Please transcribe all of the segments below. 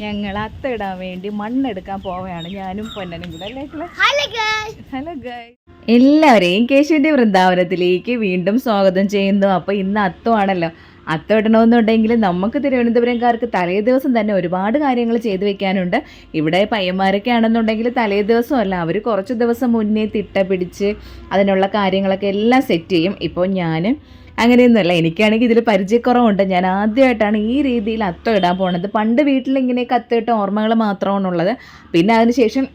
ഞങ്ങൾ അത്തയിടാൻ വേണ്ടി മണ്ണെടുക്കാൻ പോവുകയാണ് ഞാനും പൊന്നനും കൂടെ? ഹലോ ഗായ് എല്ലാവരെയും കേശുവിന്റെ വൃന്ദാവനത്തിലേക്ക് വീണ്ടും സ്വാഗതം ചെയ്യുന്നു. അപ്പോൾ ഇന്ന് അത്തമാണല്ലോ അത്തം ഇടണമെന്നുണ്ടെങ്കിൽ നമുക്ക് തിരുവനന്തപുരംകാർക്ക് തലേ ദിവസം തന്നെ ഒരുപാട് കാര്യങ്ങൾ ചെയ്തു വെക്കാനുണ്ട്. ഇവിടെ പയ്യന്മാരൊക്കെ ആണെന്നുണ്ടെങ്കിൽ തലേ ദിവസമല്ല അവർ കുറച്ച് ദിവസം മുന്നേ തിട്ട പിടിച്ച് അതിനുള്ള കാര്യങ്ങളൊക്കെ എല്ലാം സെറ്റ് ചെയ്യും. ഇപ്പോൾ ഞാൻ അങ്ങനെയൊന്നുമല്ല. എനിക്കാണെങ്കിൽ ഇതിൽ പരിചയക്കുറവുണ്ട്. ഞാൻ ആദ്യമായിട്ടാണ് ഈ രീതിയിൽ അത്തം ഇടാൻ പോണത്. പണ്ട് വീട്ടിൽ ഇങ്ങനെ അത്തമിട്ട ഓർമ്മകൾ മാത്രമാണുള്ളത് പിന്നെ അതിനുശേഷം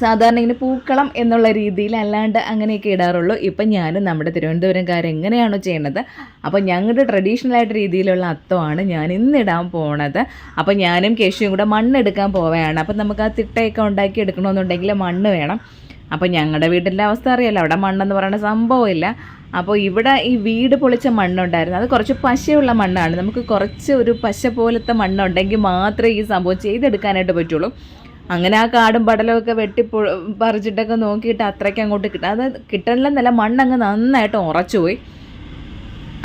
സാധാരണ ഇങ്ങനെ പൂക്കളം എന്നുള്ള രീതിയിൽ അല്ലാണ്ട് അങ്ങനെയൊക്കെ ഇടാറുള്ളൂ. ഇപ്പം ഞാനും നമ്മുടെ തിരുവനന്തപുരംകാർ എങ്ങനെയാണോ ചെയ്യണത്. അപ്പോൾ ഞങ്ങളുടെ ട്രഡീഷണൽ ആയിട്ട് രീതിയിലുള്ള അത്തമാണ് ഞാൻ ഇന്ന് ഇടാൻ പോണത്. അപ്പോൾ ഞാനും കേശുവും കൂടെ മണ്ണെടുക്കാൻ പോവുകയാണ്. അപ്പം നമുക്ക് ആ തിട്ടയൊക്കെ ഉണ്ടാക്കി എടുക്കണമെന്നുണ്ടെങ്കിൽ മണ്ണ് വേണം. അപ്പോൾ ഞങ്ങളുടെ വീട്ടിലെ അവസ്ഥ അറിയാലോ. അവിടെ മണ്ണെന്ന് പറയുന്ന സംഭവമില്ല അപ്പോൾ ഇവിടെ ഈ വീട് പൊളിച്ച മണ്ണുണ്ടായിരുന്നു. അത് കുറച്ച് പശയുള്ള മണ്ണാണ്. നമുക്ക് കുറച്ച് ഒരു പശ പോലത്തെ മണ്ണുണ്ടെങ്കിൽ മാത്രമേ ഈ സംഭവം ചെയ്തെടുക്കാനായിട്ട് പറ്റുള്ളൂ. അങ്ങനെ ആ കാടും പടലും ഒക്കെ വെട്ടി പറിച്ചിട്ടൊക്കെ നോക്കിയിട്ട് അത്രയ്ക്ക് അങ്ങോട്ട് കിട്ടും അത് കിട്ടണില്ലെന്നല്ല മണ്ണങ്ങ് നന്നായിട്ട് ഉറച്ചുപോയി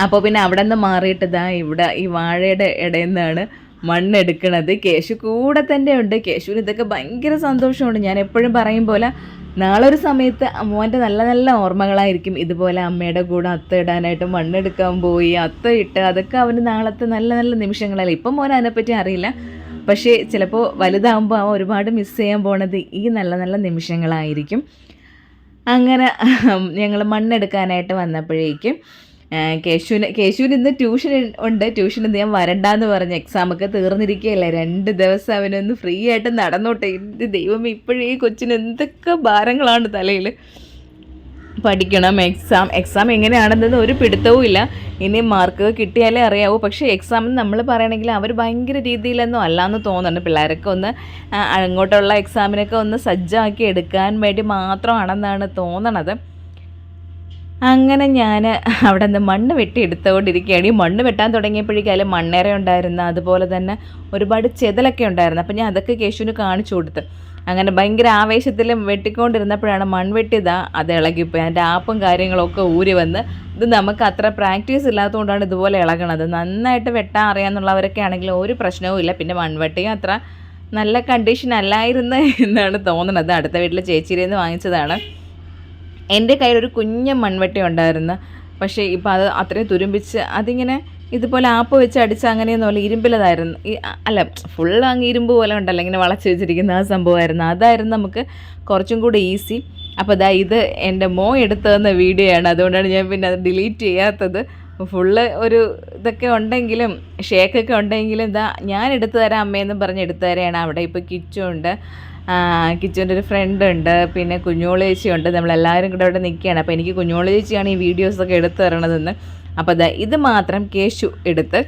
അപ്പോൾ പിന്നെ അവിടെ നിന്ന് മാറിയിട്ട് ഇതാ ഇവിടെ ഈ വാഴയുടെ ഇടയിൽ നിന്നാണ് മണ്ണെടുക്കണത്. കേശു കൂടെ തന്നെ ഉണ്ട്. കേശുവിന് ഇതൊക്കെ ഭയങ്കര സന്തോഷമുണ്ട്. ഞാൻ എപ്പോഴും പറയും പോലെ നാളെ ഒരു സമയത്ത് മോന്റെ നല്ല നല്ല ഓർമ്മകളായിരിക്കും. ഇതുപോലെ അമ്മയുടെ കൂടെ അത്ത ഇടാനായിട്ട് മണ്ണെടുക്കാൻ പോയി അത്ത ഇട്ട് അതൊക്കെ അവന് നാളത്തെ നല്ല നല്ല നിമിഷങ്ങളല്ലേ. ഇപ്പം മോൻ അതിനെപ്പറ്റി അറിയില്ല. പക്ഷേ ചിലപ്പോൾ വലുതാകുമ്പോൾ അവൻ ഒരുപാട് മിസ് ചെയ്യാൻ പോണത് ഈ നല്ല നല്ല നിമിഷങ്ങളായിരിക്കും. അങ്ങനെ ഞങ്ങൾ മണ്ണെടുക്കാനായിട്ട് വന്നപ്പോഴേക്കും കേശുവിന് കേശുവിന് ഇന്ന് ട്യൂഷൻ ഉണ്ട്. ട്യൂഷൻ ഇന്ന് ഞാൻ വരണ്ടെന്ന് പറഞ്ഞ് എക്സാമൊക്കെ തീർന്നിരിക്കുകയല്ലേ. രണ്ട് ദിവസം അവനൊന്ന് ഫ്രീ ആയിട്ട് നടന്നോട്ടെ. എന്ത് ദൈവം ഇപ്പോഴേ ഈ കൊച്ചിന് എന്തൊക്കെ ഭാരങ്ങളാണ് തലയിൽ പഠിക്കണം എക്സാം എക്സാം എങ്ങനെയാണെന്ന് ഒരു പിടുത്തവും ഇല്ല. ഇനി മാർക്ക് കിട്ടിയാലേ അറിയാവൂ. പക്ഷേ എക്സാം നമ്മൾ പറയണമെങ്കിൽ അവർ ഭയങ്കര രീതിയിലൊന്നും അല്ലയെന്ന് തോന്നുന്നുണ്ട് പിള്ളേരൊക്കെ ഒന്ന് അങ്ങോട്ടുള്ള എക്സാമിനൊക്കെ ഒന്ന് സജ്ജമാക്കി എടുക്കാൻ വേണ്ടി മാത്രമാണെന്നാണ് തോന്നണത്. അങ്ങനെ ഞാൻ അവിടെ നിന്ന് മണ്ണ് വെട്ടി എടുത്തുകൊണ്ടിരിക്കുകയാണ് ഈ മണ്ണ് വെട്ടാൻ തുടങ്ങിയപ്പോഴേക്കും അതിൽ മണ്ണേറെ ഉണ്ടായിരുന്നു അതുപോലെ തന്നെ ഒരുപാട് ചെതലൊക്കെ ഉണ്ടായിരുന്നു. അപ്പം ഞാൻ അതൊക്കെ കേശുവിന് കാണിച്ചു കൊടുത്ത്. അങ്ങനെ ഭയങ്കര ആവേശത്തിൽ വെട്ടിക്കൊണ്ടിരുന്നപ്പോഴാണ് മൺവെട്ടിതാ അത് ഇളകിപ്പോയി. അതിന്റെ ആപ്പും കാര്യങ്ങളൊക്കെ ഊരി വന്ന് ഇത് നമുക്ക് അത്ര പ്രാക്ടീസ് ഇല്ലാത്തതുകൊണ്ടാണ് ഇതുപോലെ ഇളകണത്. നന്നായിട്ട് വെട്ടാൻ അറിയാമെന്നുള്ളവരൊക്കെ ആണെങ്കിൽ ഒരു പ്രശ്നവും ഇല്ല. പിന്നെ മൺവെട്ടിയും അത്ര നല്ല കണ്ടീഷൻ അല്ലായിരുന്നു എന്നാണ് തോന്നുന്നത് അടുത്ത വീട്ടിലെ ചേച്ചിയിൽ നിന്ന് വാങ്ങിച്ചതാണ്. എന്റെ കയ്യിൽ ഒരു കുഞ്ഞ മൺവെട്ടി ഉണ്ടായിരുന്നു. പക്ഷേ ഇപ്പോൾ അത് അത്രയും തുരുമ്പിച്ച് അതിങ്ങനെ ഇതുപോലെ ആപ്പ് വെച്ച് അടിച്ച് അങ്ങനെയൊന്നുമല്ല ഇരുമ്പിലതായിരുന്നു. അല്ല ഫുൾ അങ്ങ് ഇരുമ്പ് പോലെ ഉണ്ടല്ലോ ഇങ്ങനെ വളച്ച് വെച്ചിരിക്കുന്ന ആ സംഭവമായിരുന്നു. അതായിരുന്നു നമുക്ക് കുറച്ചും കൂടി ഈസി അപ്പോൾ ഇതാ ഇത് എന്റെ മോ എടുത്തു തന്ന വീഡിയോ ആണ് അതുകൊണ്ടാണ് ഞാൻ പിന്നെ അത് ഡിലീറ്റ് ചെയ്യാത്തത്. ഫുള്ള് ഒരു ഇതൊക്കെ ഉണ്ടെങ്കിലും ഷേക്കൊക്കെ ഉണ്ടെങ്കിലും ഇതാ ഞാൻ എടുത്തു തരാം അമ്മയെന്ന് പറഞ്ഞ് എടുത്തു തരാണ്. അവിടെ ഇപ്പോൾ കിച്ചു ഉണ്ട്. കിച്ചുവിന്റെ ഒരു ഫ്രണ്ട് ഉണ്ട് പിന്നെ കുഞ്ഞോൾ ചേച്ചി ഉണ്ട് നമ്മളെല്ലാവരും കൂടെ അവിടെ നിൽക്കുകയാണ്. അപ്പോൾ എനിക്ക് കുഞ്ഞോൾ ചേച്ചിയാണ് ഈ വീഡിയോസൊക്കെ എടുത്തു തരണതെന്ന്. അപ്പോൾ അതാ ഇത് മാത്രം കേശു എടുത്ത്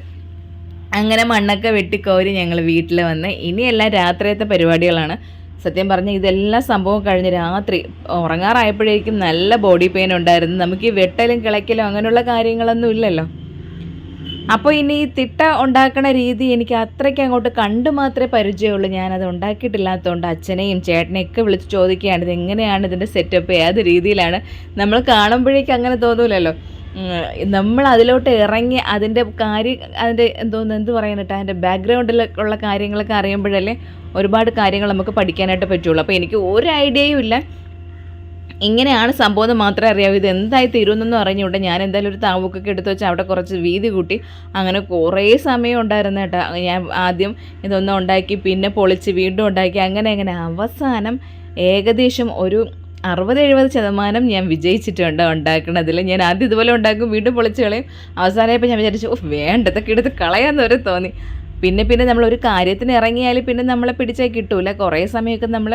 അങ്ങനെ മണ്ണൊക്കെ വെട്ടിക്കോരി ഞങ്ങൾ വീട്ടിൽ വന്ന്. ഇനിയെല്ലാം രാത്രിയത്തെ പരിപാടികളാണ്. സത്യം പറഞ്ഞാൽ ഇതെല്ലാം സംഭവം കഴിഞ്ഞ് രാത്രി ഉറങ്ങാറായപ്പോഴേക്കും നല്ല ബോഡി പെയിൻ ഉണ്ടായിരുന്നു. നമുക്ക് ഈ വെട്ടലും കിളയ്ക്കലും അങ്ങനെയുള്ള കാര്യങ്ങളൊന്നും ഇല്ലല്ലോ. അപ്പോൾ ഇനി ഈ തിട്ട ഉണ്ടാക്കണ രീതി എനിക്ക് അത്രയ്ക്ക് അങ്ങോട്ട് കണ്ടു മാത്രമേ പരിചയമുള്ളൂ. ഞാനത് ഉണ്ടാക്കിയിട്ടില്ലാത്തതുകൊണ്ട് അച്ഛനെയും ചേട്ടനെയൊക്കെ വിളിച്ച് ചോദിക്കുകയാണ് ഇത് എങ്ങനെയാണ് ഇതിന്റെ സെറ്റപ്പ് ഏത് രീതിയിലാണ്? നമ്മൾ കാണുമ്പോഴേക്കും അങ്ങനെ തോന്നൂലല്ലോ. നമ്മൾ അതിലോട്ട് ഇറങ്ങി അതിന്റെ കാര്യം അതിന്റെ എന്തോന്ന് എന്ത് പറയാനിട്ട് അതിന്റെ ബാക്ക്ഗ്രൗണ്ടിൽ ഉള്ള കാര്യങ്ങളൊക്കെ അറിയുമ്പോഴല്ലേ ഒരുപാട് കാര്യങ്ങൾ നമുക്ക് പഠിക്കാനായിട്ട് പറ്റുള്ളൂ. അപ്പോൾ എനിക്ക് ഒരു ഐഡിയയും ഇല്ല. ഇങ്ങനെയാണ് സംഭവം എന്ന് മാത്രമേ അറിയാവൂ. ഇത് എന്തായി തീരുമെന്നൊന്നും അറിഞ്ഞുകൊണ്ട് ഞാൻ എന്തായാലും ഒരു താവൂക്കൊക്കെ എടുത്ത് വെച്ച് അവിടെ കുറച്ച് വീതി കൂട്ടി അങ്ങനെ കുറേ സമയം ഉണ്ടായിരുന്നു കേട്ടോ. ഞാൻ ആദ്യം ഇതൊന്നും ഉണ്ടാക്കി പിന്നെ പൊളിച്ച് വീണ്ടും ഉണ്ടാക്കി. അങ്ങനെ അങ്ങനെ. അവസാനം ഏകദേശം ഒരു അറുപത് എഴുപത് ശതമാനം ഞാൻ വിജയിച്ചിട്ടുണ്ട് ഉണ്ടാക്കണതിൽ. ഞാൻ ആദ്യം ഇതുപോലെ ഉണ്ടാക്കും വീണ്ടും പൊളിച്ച് കളയും. അവസാനമായപ്പോൾ ഞാൻ വിചാരിച്ചു ഓ വേണ്ട ഇതൊക്കെ എടുത്ത് കളയാമെന്ന് വരെ തോന്നി. പിന്നെ പിന്നെ നമ്മൾ ഒരു കാര്യത്തിന് ഇറങ്ങിയാൽ പിന്നെ നമ്മളെ പിടിച്ചാൽ കിട്ടൂല. കുറേ സമയമൊക്കെ നമ്മൾ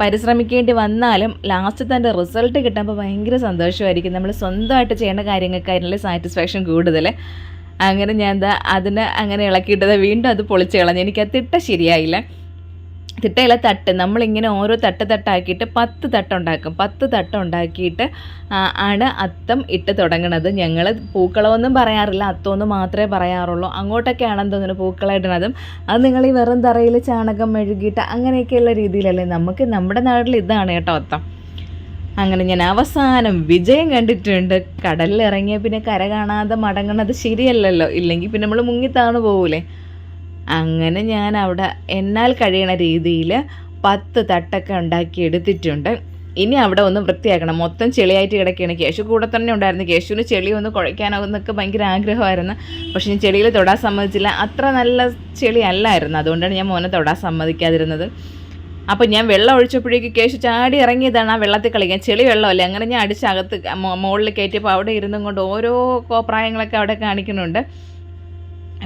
പരിശ്രമിക്കേണ്ടി വന്നാലും ലാസ്റ്റ് തന്റെ റിസൾട്ട് കിട്ടുമ്പോൾ ഭയങ്കര സന്തോഷമായിരിക്കും. നമ്മൾ സ്വന്തമായിട്ട് ചെയ്യേണ്ട കാര്യങ്ങൾക്കായിരുന്നില്ല സാറ്റിസ്ഫാക്ഷൻ കൂടുതൽ അങ്ങനെ ഞാൻ എന്താ അതിനെ അങ്ങനെ ഇളക്കിയിട്ടത് വീണ്ടും അത് പൊളിച്ച് കളഞ്ഞു. എനിക്ക് അത് തിട്ട ശരിയായില്ല. തിട്ടയില തട്ട്. നമ്മളിങ്ങനെ ഓരോ തട്ട് തട്ടാക്കിയിട്ട് പത്ത് തട്ടുണ്ടാക്കും. പത്ത് തട്ടുണ്ടാക്കിയിട്ട് ആണ് അത്തം ഇട്ട് തുടങ്ങണത്. ഞങ്ങൾ പൂക്കളമൊന്നും പറയാറില്ല. അത്തമെന്ന് മാത്രമേ പറയാറുള്ളൂ. അങ്ങോട്ടൊക്കെ ആണെന്ന് തോന്നുന്നു പൂക്കളമിടണതും അത് നിങ്ങൾ ഈ വെറും തറയിൽ ചാണകം മെഴുകിയിട്ട് അങ്ങനെയൊക്കെയുള്ള രീതിയിലല്ലേ? നമുക്ക് നമ്മുടെ നാട്ടിൽ ഇതാണ് കേട്ടോ അത്തം. അങ്ങനെ ഞാൻ അവസാനം വിജയം കണ്ടിട്ടുണ്ട്. കടലിൽ ഇറങ്ങിയ പിന്നെ കര കാണാതെ മടങ്ങണത് ശരിയല്ലല്ലോ. ഇല്ലെങ്കിൽ പിന്നെ നമ്മൾ മുങ്ങിത്താണു പോകൂലേ അങ്ങനെ ഞാൻ അവിടെ എന്നാൽ കഴിയണ രീതിയിൽ പത്ത് തട്ടൊക്കെ ഉണ്ടാക്കി എടുത്തിട്ടുണ്ട്. ഇനി അവിടെ ഒന്ന് വൃത്തിയാക്കണം. മൊത്തം ചെളിയായിട്ട് കിടക്കുകയാണ് കേശു. കൂടെ തന്നെ ഉണ്ടായിരുന്നു. കേശുവിന് ചെളി ഒന്ന് കുഴയ്ക്കാനാവുന്നൊക്കെ ഭയങ്കര ആഗ്രഹമായിരുന്നു. പക്ഷേ ഞാൻ ചെളിയിൽ തൊടാൻ സമ്മതിച്ചില്ല. അത്ര നല്ല ചെളി അല്ലായിരുന്നു. അതുകൊണ്ടാണ് ഞാൻ മോനെ തൊടാൻ സമ്മതിക്കാതിരുന്നത്. അപ്പോൾ ഞാൻ വെള്ളം ഒഴിച്ചപ്പോഴേക്ക് കേശു ചാടി ഇറങ്ങിയതാണ് ആ വെള്ളത്തിൽ കളിക്കാൻ. ചെളി വെള്ളമല്ലേ? അങ്ങനെ ഞാൻ അടിച്ചകത്ത് മോളിൽ കയറ്റിയപ്പോൾ അവിടെ ഇരുന്നും കൊണ്ട് ഓരോ കോപ്രായങ്ങളൊക്കെ അവിടെ കാണിക്കുന്നുണ്ട്.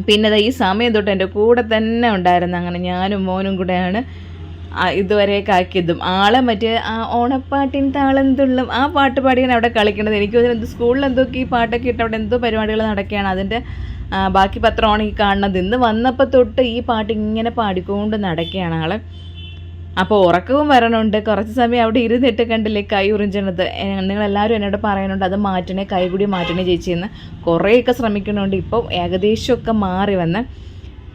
പിന്നെ ഈ സമയം തൊട്ട് എന്റെ കൂടെ തന്നെ ഉണ്ടായിരുന്നു അങ്ങനെ ഞാനും മോനും കൂടെയാണ് ഇതുവരെ ഇതുവരെയൊക്കെ ആക്കിയതും. ആളെ മറ്റേ ആ ഓണപ്പാട്ടിൻ താളം തുള്ളും ആ പാട്ട് പാടിയാണ് അവിടെ കളിക്കുന്നത് എനിക്ക് തോന്നുന്നു എന്തോ സ്കൂളിൽ എന്തൊക്കെ ഈ പാട്ടൊക്കെ ഇട്ട് അവിടെ എന്തോ പരിപാടികൾ നടക്കുകയാണ്. അതിന്റെ ബാക്കി പത്രമാണ് ഈ കാണുന്നത്. ഇന്ന് വന്നപ്പോൾ തൊട്ട് ഈ പാട്ട് ഇങ്ങനെ പാടിക്കൊണ്ട് നടക്കുകയാണ് ആൾ. അപ്പോൾ ഉറക്കവും വരണുണ്ട്. കുറച്ച് സമയം അവിടെ ഇരുന്നിട്ട് കണ്ടില്ലേ കൈ ഉറിഞ്ചണത് നിങ്ങളെല്ലാവരും എന്നോട് പറയുന്നുണ്ട് അത് മാറ്റണേ കൈ കൂടി മാറ്റണേ ചേച്ചിയെന്ന് കുറേയൊക്കെ ശ്രമിക്കുന്നുണ്ട്. ഇപ്പം ഏകദേശമൊക്കെ മാറി വന്ന്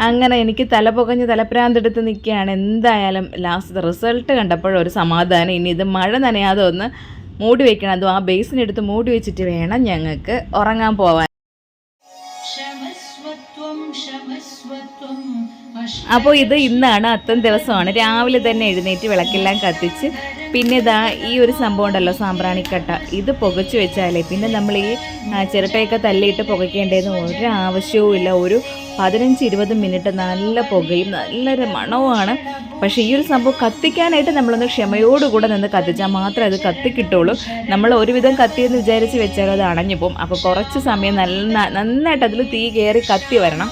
അങ്ങനെ എനിക്ക് തല പുകഞ്ഞ് തലപ്രാന്തെടുത്ത് നിൽക്കുകയാണ്. എന്തായാലും ലാസ്റ്റ് റിസൾട്ട് കണ്ടപ്പോഴൊരു സമാധാനം. ഇനി ഇത് മഴ നനയാതെ ഒന്ന് മൂടി വയ്ക്കണം അതും ആ ബേസിനെടുത്ത് മൂടി വെച്ചിട്ട് വേണം ഞങ്ങൾക്ക് ഉറങ്ങാൻ പോവാൻ. അപ്പോൾ ഇത് ഇന്നാണ് അത്തം ദിവസമാണ്. രാവിലെ തന്നെ എഴുന്നേറ്റ് വിളക്കെല്ലാം കത്തിച്ച് പിന്നെ ഇതാ ഈ ഒരു സംഭവം ഉണ്ടല്ലോ സാമ്പ്രാണിക്കട്ട. ഇത് പുകച്ചു വെച്ചാലേ പിന്നെ നമ്മൾ ഈ ചിരട്ടയൊക്കെ തല്ലിയിട്ട് പുകയ്ക്കേണ്ടതെന്ന് ഒരു ആവശ്യവും ഇല്ല. ഒരു പതിനഞ്ച് ഇരുപത് മിനിറ്റ് നല്ല പുകയും നല്ലൊരു മണവുമാണ്. പക്ഷേ ഈ ഒരു സംഭവം കത്തിക്കാനായിട്ട് നമ്മളൊന്ന് ക്ഷമയോടുകൂടെ നിന്ന് കത്തിച്ചാൽ മാത്രമേ അത് കത്തിക്കിട്ടുള്ളൂ. നമ്മൾ ഒരുവിധം കത്തിയെന്ന് വിചാരിച്ച് വെച്ചാൽ അത് അണഞ്ഞു പോകും. അപ്പോൾ കുറച്ച് സമയം നല്ല നന്നായിട്ട് അതിൽ തീ കയറി കത്തി വരണം.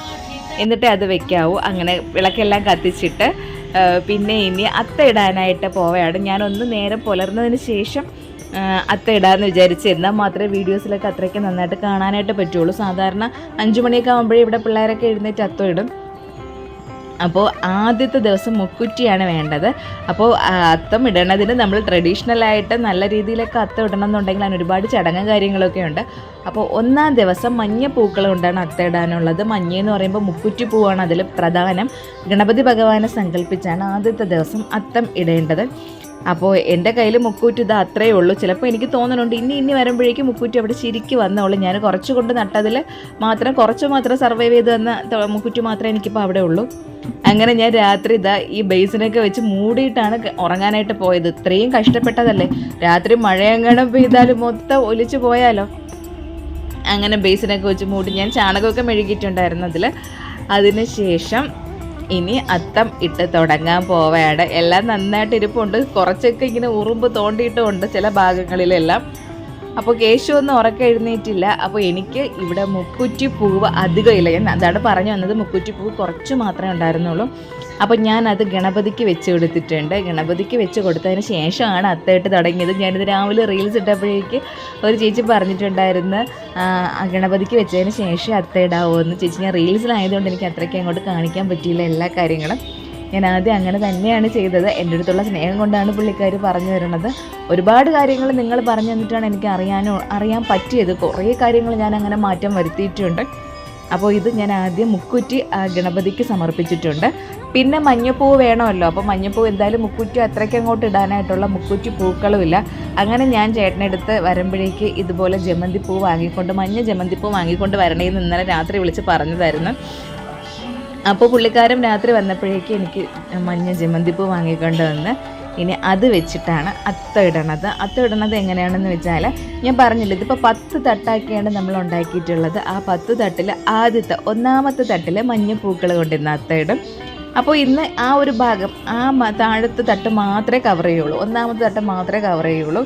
എന്നിട്ടേ അത് വെക്കാവൂ. അങ്ങനെ വിളക്കെല്ലാം കത്തിച്ചിട്ട് പിന്നെ ഇനി അത്ത ഇടാനായിട്ട് പോവുകയാണ്. ഞാനൊന്ന് നേരം പുലർന്നതിന് ശേഷം അത്ത ഇടാന്ന് വിചാരിച്ച് എന്നാൽ മാത്രമേ വീഡിയോസിലൊക്കെ അത്രയ്ക്ക് നന്നായിട്ട് കാണാനായിട്ട് പറ്റുള്ളൂ. സാധാരണ അഞ്ചു മണിയൊക്കെ ആകുമ്പോഴേ ഇവിടെ പിള്ളേരൊക്കെ എഴുന്നേറ്റ് അത്തം ഇടും. അപ്പോൾ ആദ്യത്തെ ദിവസം മുക്കുറ്റിയാണ് വേണ്ടത്. അപ്പോൾ അത്തം ഇടണതിന് നമ്മൾ ട്രഡീഷണലായിട്ട് നല്ല രീതിയിലൊക്കെ അത്തം ഇടണം എന്നുണ്ടെങ്കിൽ അതിന് ഒരുപാട് ചടങ്ങും കാര്യങ്ങളൊക്കെ ഉണ്ട്. അപ്പോൾ ഒന്നാം ദിവസം മഞ്ഞ പൂക്കൾ കൊണ്ടാണ് അത്തം ഇടാനുള്ളത്. മഞ്ഞ എന്ന് പറയുമ്പോൾ മുക്കുറ്റി പൂവാണ് അതിൽ പ്രധാനം. ഗണപതി ഭഗവാനെ സങ്കല്പിച്ചാണ് ആദ്യത്തെ ദിവസം അത്തം ഇടേണ്ടത്. അപ്പോൾ എന്റെ കയ്യിൽ മുക്കൂറ്റി ഇത് അത്രയേ ഉള്ളൂ. ചിലപ്പോൾ എനിക്ക് തോന്നുന്നുണ്ട് ഇനി ഇനി വരുമ്പോഴേക്കും മുക്കൂറ്റി അവിടെ ശരിക്ക് വന്നോളൂ. ഞാൻ കുറച്ച് കൊണ്ട് നട്ടതിൽ മാത്രം കുറച്ച് മാത്രം സർവൈവ് ചെയ്ത് വന്ന മുക്കൂറ്റ് മാത്രമേ എനിക്കിപ്പോൾ അവിടെ ഉള്ളൂ. അങ്ങനെ ഞാൻ രാത്രി ഇതാ ഈ ബേസിനൊക്കെ വെച്ച് മൂടിയിട്ടാണ് ഉറങ്ങാനായിട്ട് പോയത്. ഇത്രയും കഷ്ടപ്പെട്ടതല്ലേ? രാത്രി മഴയങ്ങണം പെയ്താലും മൊത്തം ഒലിച്ചു പോയാലോ? അങ്ങനെ ബേസിനൊക്കെ വെച്ച് മൂടി ഞാൻ ചാണകമൊക്കെ മെഴുകിയിട്ടുണ്ടായിരുന്നു അതിൽ അതിന് ശേഷം ഇനി അത്തം ഇട്ട് തുടങ്ങാൻ പോവുകയാണ്. എല്ലാം നന്നായിട്ട് ഇരിപ്പുണ്ട് കുറച്ചൊക്കെ ഇങ്ങനെ ഉറുമ്പ് തോണ്ടിയിട്ടുമുണ്ട് ചില ഭാഗങ്ങളിലെല്ലാം. അപ്പോൾ കേശു ഒന്നും ഉറക്കം എഴുന്നേറ്റില്ല. അപ്പോൾ എനിക്ക് ഇവിടെ മുക്കുറ്റി പൂവ് അധികം ഇല്ല. ഞാൻ അതാണ് പറഞ്ഞു വന്നത് മുക്കുറ്റി പൂവ് കുറച്ച് മാത്രമേ ഉണ്ടായിരുന്നുള്ളൂ. അപ്പോൾ ഞാൻ അത് ഗണപതിക്ക് വെച്ച് കൊടുത്തിട്ടുണ്ട്. ഗണപതിക്ക് വെച്ച് കൊടുത്തതിന് ശേഷമാണ് അത്തയിട്ട് തുടങ്ങിയത്. ഞാനിത് രാവിലെ റീൽസ് ഇട്ടപ്പോഴേക്ക് ഒരു ചേച്ചി പറഞ്ഞിട്ടുണ്ടായിരുന്നു ഗണപതിക്ക് വെച്ചതിന് ശേഷം അത്തയിടാവോ എന്ന് ചേച്ചി ഞാൻ റീൽസിലായതുകൊണ്ട് എനിക്ക് അത്രയ്ക്ക് അങ്ങോട്ട് കാണിക്കാൻ പറ്റിയില്ല എല്ലാ കാര്യങ്ങളും. ഞാൻ ആദ്യം അങ്ങനെ തന്നെയാണ് ചെയ്തത്. എന്റെ അടുത്തുള്ള സ്നേഹം കൊണ്ടാണ് പുള്ളിക്കാർ പറഞ്ഞു തരുന്നത്. ഒരുപാട് കാര്യങ്ങൾ നിങ്ങൾ പറഞ്ഞു തന്നിട്ടാണ് എനിക്ക് അറിയാനോ അറിയാൻ പറ്റിയത്. കുറേ കാര്യങ്ങൾ ഞാൻ അങ്ങനെ മാറ്റം വരുത്തിയിട്ടുണ്ട്. അപ്പോൾ ഇത് ഞാൻ ആദ്യം മുക്കുറ്റി ഗണപതിക്ക് സമർപ്പിച്ചിട്ടുണ്ട്. പിന്നെ മഞ്ഞപ്പൂ വേണമല്ലോ. അപ്പോൾ മഞ്ഞപ്പൂ എന്തായാലും മുക്കുറ്റി അത്രയ്ക്ക് അങ്ങോട്ട് ഇടാനായിട്ടുള്ള മുക്കുറ്റി പൂക്കളുമില്ല. അങ്ങനെ ഞാൻ ചേട്ടനെടുത്ത് വരുമ്പോഴേക്ക് ഇതുപോലെ ജമന്തിപ്പൂ വാങ്ങിക്കൊണ്ട് മഞ്ഞ ജമന്തിപ്പൂ വാങ്ങിക്കൊണ്ട് വരണേന്ന് ഇന്നലെ രാത്രി വിളിച്ച് പറഞ്ഞതായിരുന്നു. അപ്പോൾ പുള്ളിക്കാരൻ രാത്രി വന്നപ്പോഴേക്ക് എനിക്ക് മഞ്ഞ ജമന്തിപ്പൂ വാങ്ങിക്കൊണ്ട് വന്ന് ഇനി അത് വെച്ചിട്ടാണ് അത്ത ഇടണത്. അത്ത ഇടണത് എങ്ങനെയാണെന്ന് വെച്ചാൽ ഞാൻ പറഞ്ഞില്ല ഇതിപ്പോൾ പത്ത് തട്ടാക്കിയാണ് നമ്മൾ ഉണ്ടാക്കിയിട്ടുള്ളത്. ആ പത്ത് തട്ടിൽ ആദ്യത്തെ ഒന്നാമത്തെ തട്ടിൽ മഞ്ഞപ്പൂക്കൾ കൊണ്ടിരുന്ന അത്ത ഇടും. അപ്പോൾ ഇന്ന് ആ ഒരു ഭാഗം ആ താഴത്തെ തട്ട് മാത്രമേ കവർ ചെയ്യുള്ളൂ. ഒന്നാമത്തെ തട്ട് മാത്രമേ കവർ ചെയ്യുള്ളൂ.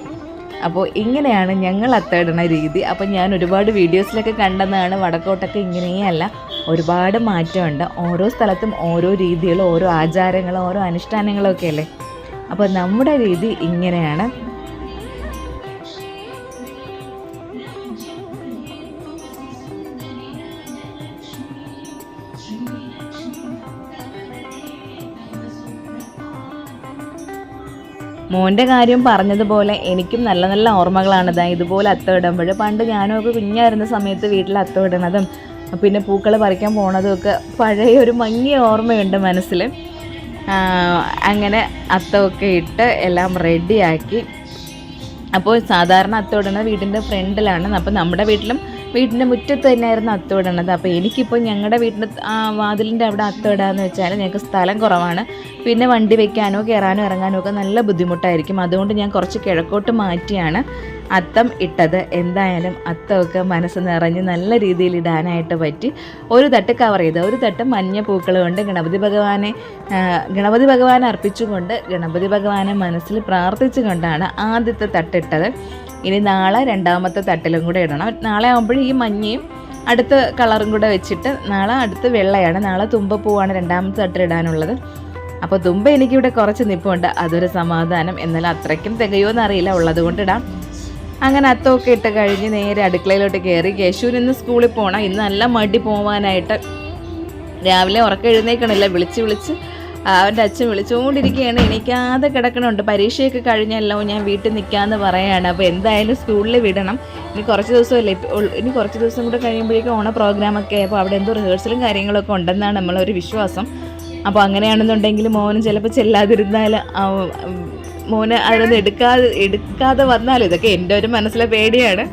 അപ്പോൾ ഇങ്ങനെയാണ് ഞങ്ങൾ അത്തയിടുന്ന രീതി. അപ്പോൾ ഞാൻ ഒരുപാട് വീഡിയോസിലൊക്കെ കണ്ടെന്നാണ് വടക്കോട്ടൊക്കെ ഇങ്ങനെയല്ല ഒരുപാട് മാറ്റമുണ്ട്. ഓരോ സ്ഥലത്തും ഓരോ രീതികളും ഓരോ ആചാരങ്ങളും ഓരോ അനുഷ്ഠാനങ്ങളും ഒക്കെ അല്ലേ? അപ്പോൾ നമ്മുടെ രീതി ഇങ്ങനെയാണ്. മോന്റെ കാര്യം പറഞ്ഞതുപോലെ എനിക്കും നല്ല നല്ല ഓർമ്മകളാണ്. ഇതാ ഇതുപോലെ അത്തമിടുമ്പോൾ പണ്ട് ഞാനൊക്കെ കുഞ്ഞായിരുന്ന സമയത്ത് വീട്ടിൽ അത്തമിടുന്നതും പിന്നെ പൂക്കൾ പറിക്കാൻ പോണതും ഒക്കെ പഴയ ഒരു മങ്ങിയ ഓർമ്മയുണ്ട് മനസ്സിൽ അങ്ങനെ അത്തമൊക്കെ ഇട്ട് എല്ലാം റെഡിയാക്കി അപ്പോൾ സാധാരണ അത്തം ഇടുന്ന വീടിന്റെ ഫ്രണ്ടിലാണ് അപ്പോൾ നമ്മുടെ വീട്ടിലും വീടിന്റെ മുറ്റത്ത് തന്നെയായിരുന്നു അത്തം ഇടണത്. അപ്പോൾ എനിക്കിപ്പോൾ ഞങ്ങളുടെ വീടിന്റെ വാതിലിന്റെ അവിടെ അത്തം ഇടാന്ന് വെച്ചാൽ ഞങ്ങൾക്ക് സ്ഥലം കുറവാണ്. പിന്നെ വണ്ടി വെക്കാനോ കയറാനോ ഇറങ്ങാനോ ഒക്കെ നല്ല ബുദ്ധിമുട്ടായിരിക്കും. അതുകൊണ്ട് ഞാൻ കുറച്ച് കിഴക്കോട്ട് മാറ്റിയാണ് അത്തം ഇട്ടത്. എന്തായാലും അത്തമൊക്കെ മനസ്സ് നിറഞ്ഞ് നല്ല രീതിയിൽ ഇടാനായിട്ട് പറ്റി. ഒരു തട്ട് കവർ ചെയ്ത്. ഒരു തട്ട് മഞ്ഞ പൂക്കൾ കൊണ്ട് ഗണപതി ഭഗവാനെ ഗണപതി ഭഗവാനെ അർപ്പിച്ചുകൊണ്ട് ഗണപതി ഭഗവാനെ മനസ്സിൽ പ്രാർത്ഥിച്ചുകൊണ്ടാണ് ആദ്യത്തെ തട്ടിട്ടത് ഇനി നാളെ രണ്ടാമത്തെ തട്ടിലും കൂടെ ഇടണം. നാളെ ആകുമ്പോൾ ഈ മഞ്ഞയും അടുത്ത കളറും കൂടെ വെച്ചിട്ട് നാളെ അടുത്ത് വെള്ളയാണ്. നാളെ തുമ്പ തുമ്പപ്പൂവാണ് രണ്ടാമത്തെ തട്ടിലിടാനുള്ളത് അപ്പോൾ തുമ്പ എനിക്കിവിടെ കുറച്ച് നിപ്പുണ്ട്. അതൊരു സമാധാനം. എന്നാൽ അത്രയ്ക്കും തികയോ അറിയില്ല ഉള്ളത് കൊണ്ടിടാം അങ്ങനെ അത്തമൊക്കെ ഇട്ട് കഴിഞ്ഞ് നേരെ അടുക്കളയിലോട്ട് കയറി യേശുവിന് ഇന്ന് സ്കൂളിൽ പോകണം ഇന്ന് നല്ല മടി പോകാനായിട്ട് രാവിലെ ഉറക്കം എഴുന്നേക്കണില്ല. വിളിച്ച് വിളിച്ച് അവന്റെ അച്ഛൻ വിളിച്ചുകൊണ്ടിരിക്കുകയാണ്. എണീക്കാതെ കിടക്കണുണ്ട്. പരീക്ഷയൊക്കെ കഴിഞ്ഞല്ലോ ഞാൻ വീട്ടിൽ നിൽക്കാമെന്ന് പറയാണ്. അപ്പോൾ എന്തായാലും സ്കൂളിൽ വിടണം. ഇനി കുറച്ച് ദിവസമല്ലേ ഇനി കുറച്ച് ദിവസം കൂടെ കഴിയുമ്പോഴേക്കും ഓണ പ്രോഗ്രാമൊക്കെ അപ്പോൾ അവിടെ എന്തോ റിഹേഴ്സലും കാര്യങ്ങളൊക്കെ ഉണ്ടെന്നാണ് നമ്മളൊരു വിശ്വാസം. അപ്പോൾ അങ്ങനെയാണെന്നുണ്ടെങ്കിൽ മോനും ചിലപ്പോൾ ചെല്ലാതിരുന്നാൽ മോനെ മോന് നിന്ന് എടുക്കാതെ എടുക്കാതെ വന്നാൽ ഇതൊക്കെ എന്റെ ഒരു മനസ്സിലെ പേടിയാണ്.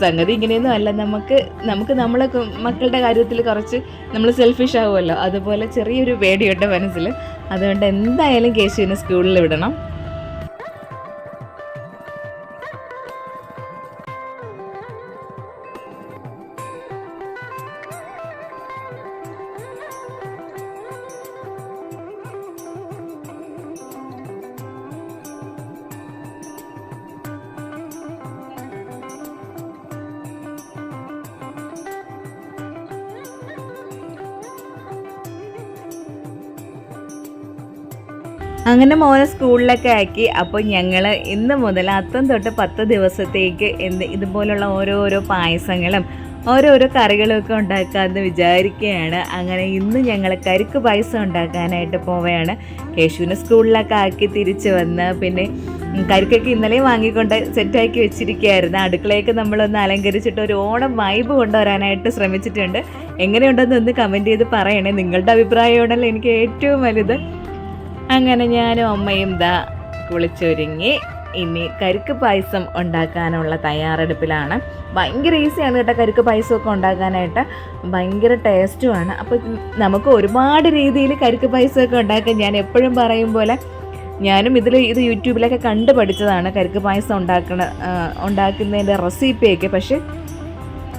സംഗതി ഇങ്ങനെയൊന്നും അല്ല. നമുക്ക് നമുക്ക് നമ്മളെ മക്കളുടെ കാര്യത്തിൽ കുറച്ച് നമ്മൾ സെൽഫിഷ് ആവുമല്ലോ. അതുപോലെ ചെറിയൊരു പേടിയുണ്ട് മനസ്സിൽ. അതുകൊണ്ട് എന്തായാലും കേശുവിനെ സ്കൂളിൽ വിടണം. അങ്ങനെ മോനെ സ്കൂളിലൊക്കെ ആക്കി. അപ്പോൾ ഞങ്ങൾ ഇന്ന് മുതൽ അത്തം തൊട്ട് പത്ത് ദിവസത്തേക്ക് എന്ത് ഇതുപോലുള്ള ഓരോരോ പായസങ്ങളും ഓരോരോ കറികളൊക്കെ ഉണ്ടാക്കാമെന്ന് വിചാരിക്കുകയാണ്. അങ്ങനെ ഇന്ന് ഞങ്ങൾ കരിക്ക് പായസം ഉണ്ടാക്കാനായിട്ട് പോവുകയാണ്. കേശുവിനെ സ്കൂളിലൊക്കെ ആക്കി തിരിച്ച് വന്ന് പിന്നെ കരിക്കൊക്കെ ഇന്നലെയും വാങ്ങിക്കൊണ്ട് സെറ്റാക്കി വെച്ചിരിക്കുകയായിരുന്നു. അടുക്കളയൊക്കെ നമ്മളൊന്ന് അലങ്കരിച്ചിട്ട് ഒരു ഓണം വൈബ് കൊണ്ടുവരാനായിട്ട് ശ്രമിച്ചിട്ടുണ്ട്. എങ്ങനെയുണ്ടെന്ന് ഒന്ന് കമന്റ് ചെയ്ത് പറയണേ. നിങ്ങളുടെ അഭിപ്രായമാണല്ലോ എനിക്ക് ഏറ്റവും വലുത്. അങ്ങനെ ഞാനും അമ്മയും ദാ കുളിച്ചൊരുങ്ങി. ഇനി കരുക്ക് പായസം ഉണ്ടാക്കാനുള്ള തയ്യാറെടുപ്പിലാണ്. ഭയങ്കര ഈസിയാണ് കേട്ടോ കരുക്ക് പായസമൊക്കെ ഉണ്ടാക്കാനായിട്ട്. ഭയങ്കര ടേസ്റ്റുമാണ്. അപ്പോൾ നമുക്ക് ഒരുപാട് രീതിയിൽ കരുക്ക് പായസമൊക്കെ ഉണ്ടാക്കാൻ ഞാൻ എപ്പോഴും പറയും പോലെ ഞാനും ഇതിൽ ഇത് യൂട്യൂബിലൊക്കെ കണ്ടു പഠിച്ചതാണ് കരുക്ക് പായസം ഉണ്ടാക്കണ ഉണ്ടാക്കുന്നതിന്റെ റെസിപ്പിയൊക്കെ. പക്ഷേ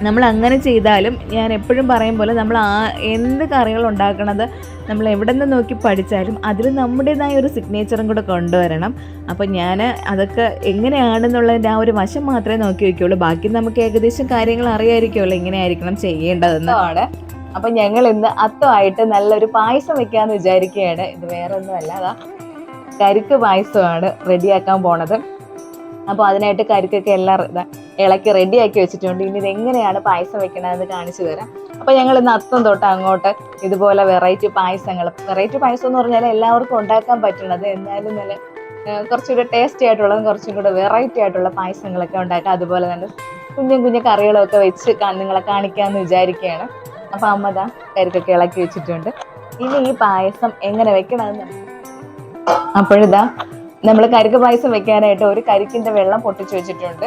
നമ്മൾ അങ്ങനെ ചെയ്താലും ഞാൻ എപ്പോഴും പറയും പോലെ നമ്മൾ ആ എന്ത് കറികൾ ഉണ്ടാക്കണത് നമ്മൾ എവിടെ നിന്ന് നോക്കി പഠിച്ചാലും അതിൽ നമ്മുടേതായ ഒരു സിഗ്നേച്ചറും കൂടെ കൊണ്ടുവരണം. അപ്പോൾ ഞാൻ അതൊക്കെ എങ്ങനെയാണെന്നുള്ളതിന്റെ ആ ഒരു വശം മാത്രമേ നോക്കി വയ്ക്കുള്ളൂ. ബാക്കി നമുക്ക് ഏകദേശം കാര്യങ്ങൾ അറിയായിരിക്കുമല്ലോ എങ്ങനെയായിരിക്കണം ചെയ്യേണ്ടതെന്ന്. ആണ്. അപ്പം ഞങ്ങൾ ഇന്ന് അത്തമായിട്ട് നല്ലൊരു പായസം വെക്കാമെന്ന് വിചാരിക്കുകയാണ്. ഇത് വേറെ ഒന്നുമല്ല അതാ കരിക്ക് പായസമാണ് റെഡിയാക്കാൻ പോണത്. അപ്പോൾ അതിനായിട്ട് കരിക്കൊക്കെ എല്ലാം ഇളക്കി റെഡിയാക്കി വെച്ചിട്ടുണ്ട്. ഇനി ഇതെങ്ങനെയാണ് പായസം വെക്കണമെന്ന് കാണിച്ചു തരാം. അപ്പോൾ ഞങ്ങൾ ഇന്ന് അത്തം തൊട്ട് അങ്ങോട്ട് ഇതുപോലെ വെറൈറ്റി പായസങ്ങൾ വെറൈറ്റി പായസം എന്ന് പറഞ്ഞാൽ എല്ലാവർക്കും ഉണ്ടാക്കാൻ പറ്റുന്നത്. എന്നാലും നല്ല കുറച്ചുകൂടെ ടേസ്റ്റി ആയിട്ടുള്ളതും കുറച്ചും കൂടെ വെറൈറ്റി ആയിട്ടുള്ള പായസങ്ങളൊക്കെ ഉണ്ടാക്കാം അതുപോലെ തന്നെ കുഞ്ഞും കുഞ്ഞു കറികളൊക്കെ വെച്ച് നിങ്ങളെ കാണിക്കാമെന്ന് വിചാരിക്കുകയാണ്. അപ്പോൾ അമ്മ ദാ കരിക്കൊക്കെ ഇളക്കി വെച്ചിട്ടുണ്ട്. ഇനി ഈ പായസം എങ്ങനെ വെക്കണമെന്ന് അപ്പോഴിതാ നമ്മൾ കരിക്ക് പായസം വെക്കാനായിട്ട് ഒരു കരിക്കിന്റെ വെള്ളം പൊട്ടിച്ചു വെച്ചിട്ടുണ്ട്.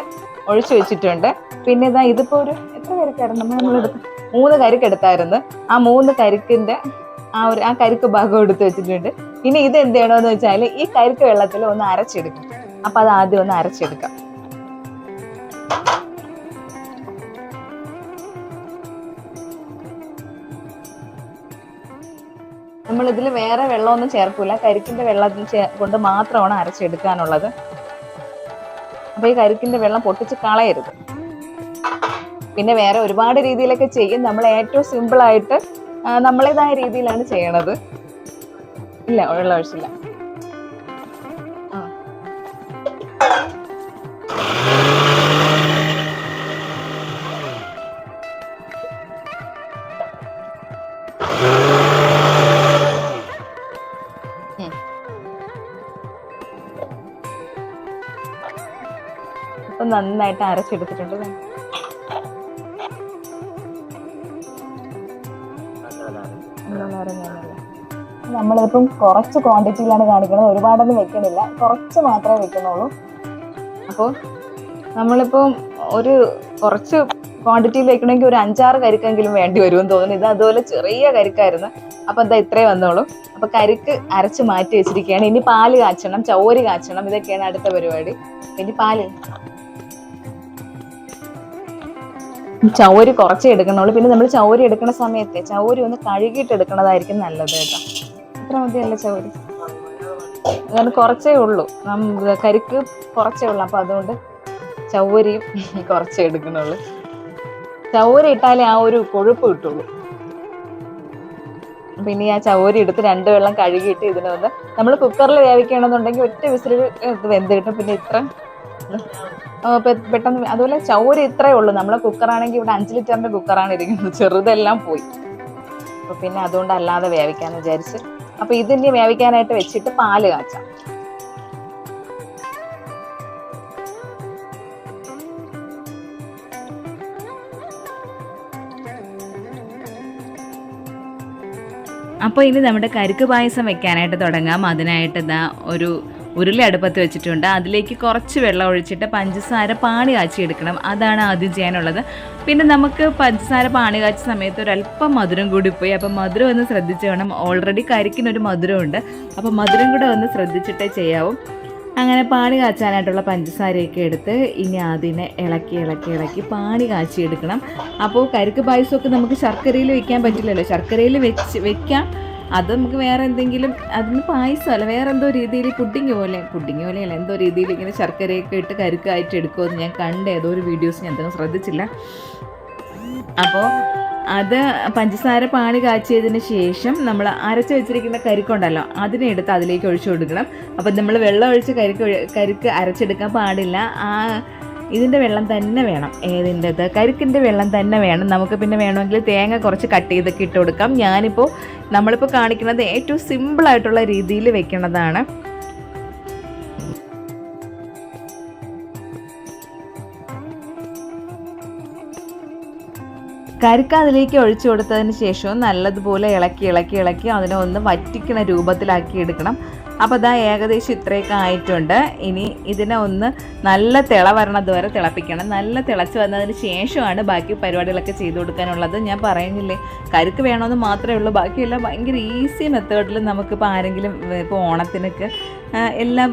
ഒഴിച്ചു വെച്ചിട്ടുണ്ട്. പിന്നെ ഇതാ ഇതിപ്പോ ഒരു എത്ര കരിക്കായിരുന്നു? നമ്മൾ നമ്മളെടുത്ത് മൂന്ന് കരിക്ക് എടുത്തായിരുന്നു. ആ മൂന്ന് കരിക്കിന്റെ ആ ഒരു ആ കരിക്ക് ഭാഗം എടുത്ത് വെച്ചിട്ടുണ്ട്. ഇനി ഇത് എന്ത് ചെയ്യണമെന്ന് വെച്ചാൽ ഈ കരിക്ക് വെള്ളത്തിൽ ഒന്ന് അരച്ചെടുക്കും. അപ്പൊ അത് ആദ്യം ഒന്ന് അരച്ചെടുക്കാം. നമ്മൾ ഇതിൽ വേറെ വെള്ളമൊന്നും ചേർക്കൂല. കരിക്കിന്റെ വെള്ളം കൊണ്ട് മാത്രമാണ് അരച്ചെടുക്കാനുള്ളത്. അപ്പൊ ഈ കരിക്കിന്റെ വെള്ളം പൊട്ടിച്ച് കളയരുത്. പിന്നെ വേറെ ഒരുപാട് രീതിയിലൊക്കെ ചെയ്യും. നമ്മൾ ഏറ്റവും ആ, നമ്മളേതായ രീതിയിലാണ് ചെയ്യണത്. ഇല്ല വെള്ളം ഒഴിച്ചില്ല. നന്നായിട്ട് അരച്ചെടുത്തിട്ടുണ്ട്. നമ്മളിപ്പം കുറച്ച് ക്വാണ്ടിറ്റിയിലാണ് കാണിക്കുന്നത്. ഒരുപാടൊന്നും വെക്കണില്ല. കുറച്ച് മാത്രമേ വെക്കുന്നുള്ളൂ. അപ്പോൾ നമ്മളിപ്പം ഒരു കുറച്ച് ക്വാണ്ടിറ്റിയിൽ വെക്കണമെങ്കിൽ ഒരു അഞ്ചാറ് കരിക്കെങ്കിലും വേണ്ടി വരുമെന്ന് തോന്നുന്നു. ഇത് അതുപോലെ ചെറിയ കരിക്കായിരുന്നു. അപ്പൊ എന്താ ഇത്രേ വന്നോളൂ. അപ്പൊ കരിക്ക് അരച്ച് മാറ്റി വെച്ചിരിക്കുകയാണ്. ഇനി പാൽ കാച്ചണം ചൗരി കാച്ചണം. ഇതൊക്കെയാണ് അടുത്ത പരിപാടി. ഇനി പാൽ ചൗരി കുറച്ചേ എടുക്കണുള്ളൂ. പിന്നെ നമ്മൾ ചവരി എടുക്കുന്ന സമയത്തെ ചവരി ഒന്ന് കഴുകിയിട്ട് എടുക്കുന്നതായിരിക്കും നല്ലത് കേട്ടോ. ഇത്ര മതിയല്ല ചവരി അതുകൊണ്ട് കുറച്ചേ ഉള്ളൂ. കരിക്ക് കുറച്ചേ ഉള്ളൂ. അപ്പൊ അതുകൊണ്ട് ചവരിയും കുറച്ചേ എടുക്കണുള്ളൂ. ചവരി ഇട്ടാലേ ആ ഒരു കൊഴുപ്പ് കിട്ടുള്ളൂ. പിന്നെ ആ ചവരി എടുത്ത് രണ്ട് വെള്ളം കഴുകിയിട്ട് ഇതിനൊന്ന് നമ്മൾ കുക്കറിൽ വേവിക്കണമെന്നുണ്ടെങ്കിൽ ഒറ്റ വിസിൽ വെന്ത് കിട്ടും. പിന്നെ ഇത്ര പെട്ടെന്ന് അതുപോലെ ചൗരി ഇത്രേ ഉള്ളൂ. നമ്മളെ കുക്കറാണെങ്കിൽ ഇവിടെ അഞ്ച് ലിറ്ററിന്റെ കുക്കറാണ് ഇരിക്കുന്നത്. ചെറുതെല്ലാം പോയി. അപ്പൊ പിന്നെ അതുകൊണ്ട് അല്ലാതെ വേവിക്കാൻ വിചാരിച്ച്. അപ്പൊ ഇതിനി വേവിക്കാനായിട്ട് വെച്ചിട്ട് പാൽ കാച്ചാം. അപ്പോൾ ഇനി നമ്മുടെ കരുക്ക് പായസം വെക്കാനായിട്ട് തുടങ്ങാം. അതിനായിട്ട് ഇതാ ഒരു ഉരുളി അടുപ്പത്ത് വെച്ചിട്ടുണ്ട്. അതിലേക്ക് കുറച്ച് വെള്ളം ഒഴിച്ചിട്ട് പഞ്ചസാര പാണി കാച്ചി എടുക്കണം അതാണ് ആദ്യം ചെയ്യാനുള്ളത്. പിന്നെ നമുക്ക് പഞ്ചസാര പാണി കാച്ച സമയത്ത് ഒരല്പം മധുരം കൂടി പോയി. അപ്പം മധുരം ഒന്ന് ശ്രദ്ധിച്ച് വേണം. ഓൾറെഡി കരിക്കിനൊരു മധുരമുണ്ട്. അപ്പം മധുരം കൂടെ ഒന്ന് ശ്രദ്ധിച്ചിട്ടേ ചെയ്യാവും. അങ്ങനെ പാണി കാച്ചാനായിട്ടുള്ള പഞ്ചസാരയൊക്കെ എടുത്ത് ഇനി അതിനെ ഇളക്കി ഇളക്കി ഇളക്കി പാണി കാച്ചി എടുക്കണം അപ്പോൾ കരിക്ക് പായസമൊക്കെ നമുക്ക് ശർക്കരയിൽ വെക്കാൻ പറ്റില്ലല്ലോ. ശർക്കരയിൽ വെച്ച് വെക്കാം. അത് നമുക്ക് വേറെ എന്തെങ്കിലും അതിന് പായസമല്ല വേറെ എന്തോ രീതിയിൽ പുഡിങ് പോലെ പുഡിങ് പോലെയല്ല എന്തോ രീതിയിൽ ഇങ്ങനെ ശർക്കരയൊക്കെ ഇട്ട് കരുക്കായിട്ട് എടുക്കുമെന്ന് ഞാൻ കണ്ട ഏതോ ഒരു വീഡിയോസ് ഞാൻ എന്തെങ്കിലും ശ്രദ്ധിച്ചില്ല. അപ്പോൾ അത് പഞ്ചസാര പാണി കാച്ചിയതിന് ശേഷം നമ്മൾ അരച്ച് വെച്ചിരിക്കുന്ന കരിക്കുണ്ടല്ലോ അതിനെ എടുത്ത് അതിലേക്ക് ഒഴിച്ചു കൊടുക്കണം. അപ്പം നമ്മൾ വെള്ളം ഒഴിച്ച് കരുക്ക് കരിക്ക് അരച്ചെടുക്കാൻ പാടില്ല. ആ ഇതിന്റെ വെള്ളം തന്നെ വേണം. ഏതിന്റെത് കരിക്കിന്റെ വെള്ളം തന്നെ വേണം. നമുക്ക് പിന്നെ വേണമെങ്കിൽ തേങ്ങ കുറച്ച് കട്ട് ചെയ്തൊക്കെ ഇട്ട് കൊടുക്കാം. ഞാനിപ്പോൾ നമ്മളിപ്പോൾ കാണിക്കുന്നത് ഏറ്റവും സിമ്പിളായിട്ടുള്ള രീതിയിൽ വെക്കുന്നതാണ് കരുക്ക് അതിലേക്ക് ഒഴിച്ചു കൊടുത്തതിന് ശേഷവും നല്ലതുപോലെ ഇളക്കി ഇളക്കി ഇളക്കി അതിനെ ഒന്ന് വറ്റിക്കണ രൂപത്തിലാക്കി എടുക്കണം. അപ്പോൾ അതാ ഏകദേശം ഇത്രയൊക്കെ ആയിട്ടുണ്ട്. ഇനി ഇതിനെ ഒന്ന് നല്ല തിള വരണത് വരെ തിളപ്പിക്കണം. നല്ല തിളച്ച് വന്നതിന് ശേഷമാണ് ബാക്കി പരിപാടികളൊക്കെ ചെയ്തു കൊടുക്കാനുള്ളത്. ഞാൻ പറയുന്നില്ലേ കരുക്ക് വേണമെന്ന് മാത്രമേ ഉള്ളൂ. ബാക്കിയെല്ലാം ഭയങ്കര ഈസി മെത്തേഡിൽ നമുക്കിപ്പോൾ ആരെങ്കിലും ഇപ്പോൾ ഓണത്തിനൊക്കെ എല്ലാം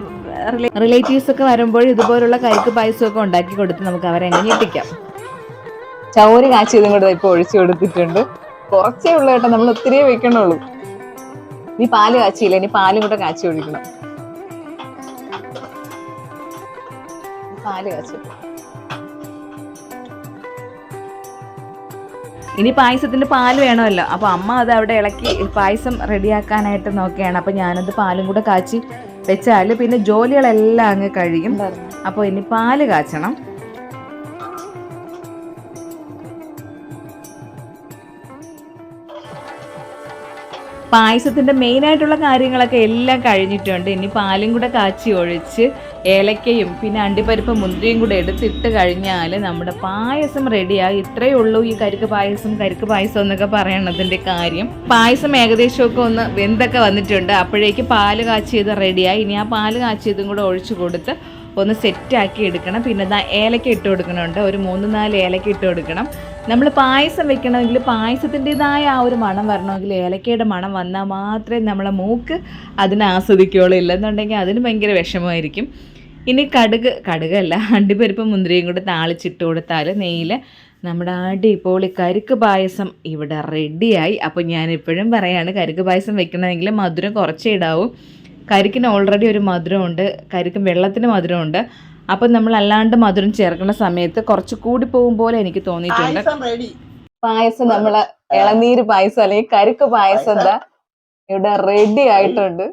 റിലേറ്റീവ്സൊക്കെ വരുമ്പോൾ ഇതുപോലുള്ള കരുക്ക് പായസമൊക്കെ ഉണ്ടാക്കി കൊടുത്ത് നമുക്ക് അവരെ എങ്ങനെ എത്തിക്കാം ചോര കാച്ചിയതും കൂടെ ഇപ്പോൾ ഒഴിച്ചു കൊടുത്തിട്ടുണ്ട്. കുറച്ചേ ഉള്ളു കേട്ടോ നമ്മൾ ഒത്തിരിയേ വെക്കണുള്ളൂ. ഇനി പാൽ കാച്ചിയില്ല ഇനി പാലും കൂടെ കാച്ചി ഒഴിക്കണം പാൽ കാച്ചി ഇനി പായസത്തിന്റെ പാൽ വേണമല്ലോ. അപ്പൊ അമ്മ അത് അവിടെ ഇളക്കി പായസം റെഡിയാക്കാനായിട്ട് നോക്കുകയാണ്. അപ്പൊ ഞാനത് പാലും കൂടെ കാച്ചി വെച്ചാൽ പിന്നെ ജോലികളെല്ലാം അങ്ങ് കഴിയും. അപ്പോൾ ഇനി പാൽ കാച്ചണം. പായസത്തിന്റെ മെയിനായിട്ടുള്ള കാര്യങ്ങളൊക്കെ എല്ലാം കഴിഞ്ഞിട്ടുണ്ട്. ഇനി പാലും കൂടെ കാച്ചി ഒഴിച്ച് ഏലക്കയും പിന്നെ അണ്ടിപ്പരിപ്പ് മുന്തിരിയും കൂടെ എടുത്തിട്ട് കഴിഞ്ഞാൽ നമ്മുടെ പായസം റെഡിയായി ഇത്രയേ ഉള്ളൂ ഈ കരിക്ക് പായസം കരിക്ക് പായസം എന്നൊക്കെ പറയണതിന്റെ കാര്യം. പായസം ഏകദേശമൊക്കെ ഒന്ന് വെന്തൊക്കെ വന്നിട്ടുണ്ട്. അപ്പോഴേക്ക് പാൽ കാച്ചിയത് റെഡിയായി ഇനി ആ പാൽ കാച്ചിയതും കൂടെ ഒഴിച്ചു കൊടുത്ത് ഒന്ന് സെറ്റാക്കി എടുക്കണം. പിന്നെ ഏലക്ക ഇട്ട് കൊടുക്കണമുണ്ട് ഒരു മൂന്ന് നാല് ഏലക്ക ഇട്ട് കൊടുക്കണം. നമ്മൾ പായസം വെക്കണമെങ്കിൽ പായസത്തിന്റെതായ ആ ഒരു മണം വരണമെങ്കിൽ ഏലക്കയുടെ മണം വന്നാൽ മാത്രമേ നമ്മളെ മൂക്ക് അതിനെ ആസ്വദിക്കുകയുള്ളൂ. ഇല്ലെന്നുണ്ടെങ്കിൽ അതിന് ഭയങ്കര വിഷമമായിരിക്കും. ഇനി കടുക് കടുകല്ല അണ്ടിപ്പരിപ്പ് മുന്തിരിയും കൂടെ താളിച്ചിട്ട് കൊടുത്താൽ നെയ്യിൽ നമ്മുടെ അടിപൊളി കരുക്ക് പായസം ഇവിടെ റെഡിയായി. അപ്പോൾ ഞാൻ എപ്പോഴും പറയാണ് കരുക്ക് പായസം വെക്കണമെങ്കിൽ മധുരം കുറച്ചേ ഇടാവും. കരിക്കിന് ഓൾറെഡി ഒരു മധുരമുണ്ട് കരിക്കും വെള്ളത്തിന് മധുരമുണ്ട്. അപ്പം നമ്മൾ അല്ലാണ്ട് മധുരം ചേർക്കുന്ന സമയത്ത് കുറച്ച് കൂടി പോകും പോലെ എനിക്ക് തോന്നിയിട്ടുണ്ട്. പായസം നമ്മൾ ഇളനീര് പായസം അല്ലെങ്കിൽ കരുക്ക് പായസം എന്താ? ഇവിടെ റെഡി ആയിട്ടുണ്ട്.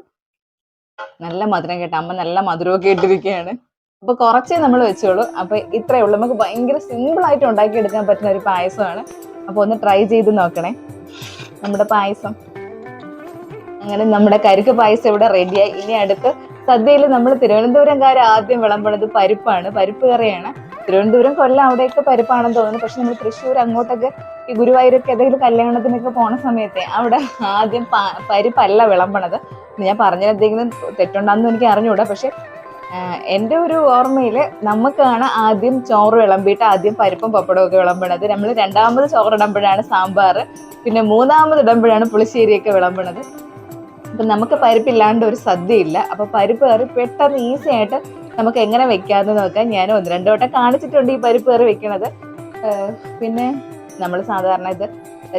നല്ല മധുരം കേട്ടോ. അമ്മ നല്ല മധുരമൊക്കെ ഇട്ടിരിക്കുകയാണ്. അപ്പൊ കുറച്ചേ നമ്മൾ വെച്ചോളൂ. അപ്പൊ ഇത്രയേ ഉള്ളൂ. നമുക്ക് ഭയങ്കര സിമ്പിൾ ആയിട്ട് ഉണ്ടാക്കി എടുക്കാൻ പറ്റുന്ന ഒരു പായസമാണ്. അപ്പൊ ഒന്ന് ട്രൈ ചെയ്ത് നോക്കണേ. നമ്മുടെ പായസം. അങ്ങനെ നമ്മുടെ കരുക്ക് പായസം ഇവിടെ റെഡിയായി ഇനി അടുത്ത് സദ്യയിൽ നമ്മൾ തിരുവനന്തപുരംകാർ ആദ്യം വിളമ്പണത് പരിപ്പാണ്. പരിപ്പ് കറിയാണ്. തിരുവനന്തപുരം കൊല്ലം അവിടെയൊക്കെ പരിപ്പാണെന്ന് തോന്നുന്നു. പക്ഷെ നമ്മൾ തൃശ്ശൂർ അങ്ങോട്ടൊക്കെ ഈ ഗുരുവായൂരൊക്കെ ഏതെങ്കിലും കല്യാണത്തിനൊക്കെ പോണ സമയത്തെ അവിടെ ആദ്യം പരിപ്പല്ല വിളമ്പണത്. ഞാൻ പറഞ്ഞത് എന്തെങ്കിലും തെറ്റുണ്ടാന്ന് എനിക്ക് അറിഞ്ഞുകൂടാ. പക്ഷെ എന്റെ ഒരു ഓർമ്മയിൽ നമുക്കാണ് ആദ്യം ചോറ് വിളമ്പിയിട്ട് ആദ്യം പരിപ്പും പപ്പടവും ഒക്കെ വിളമ്പണത്. നമ്മൾ രണ്ടാമത് ചോറ് ഇടുമ്പോഴാണ് സാമ്പാർ പിന്നെ മൂന്നാമത് ഇടുമ്പോഴാണ് പുളിശ്ശേരിയൊക്കെ വിളമ്പണത്. അപ്പം നമുക്ക് പരിപ്പില്ലാണ്ട് ഒരു സദ്യയില്ല. അപ്പോൾ പരിപ്പ് കറി പെട്ടെന്ന് ഈസി ആയിട്ട് നമുക്ക് എങ്ങനെ വെക്കാമെന്ന് നോക്കാം. ഞാൻ ഒന്ന് രണ്ട് വട്ടം കാണിച്ചിട്ടുണ്ട് ഈ പരിപ്പ് കറി വെക്കണത്. പിന്നെ നമ്മൾ സാധാരണ ഇത്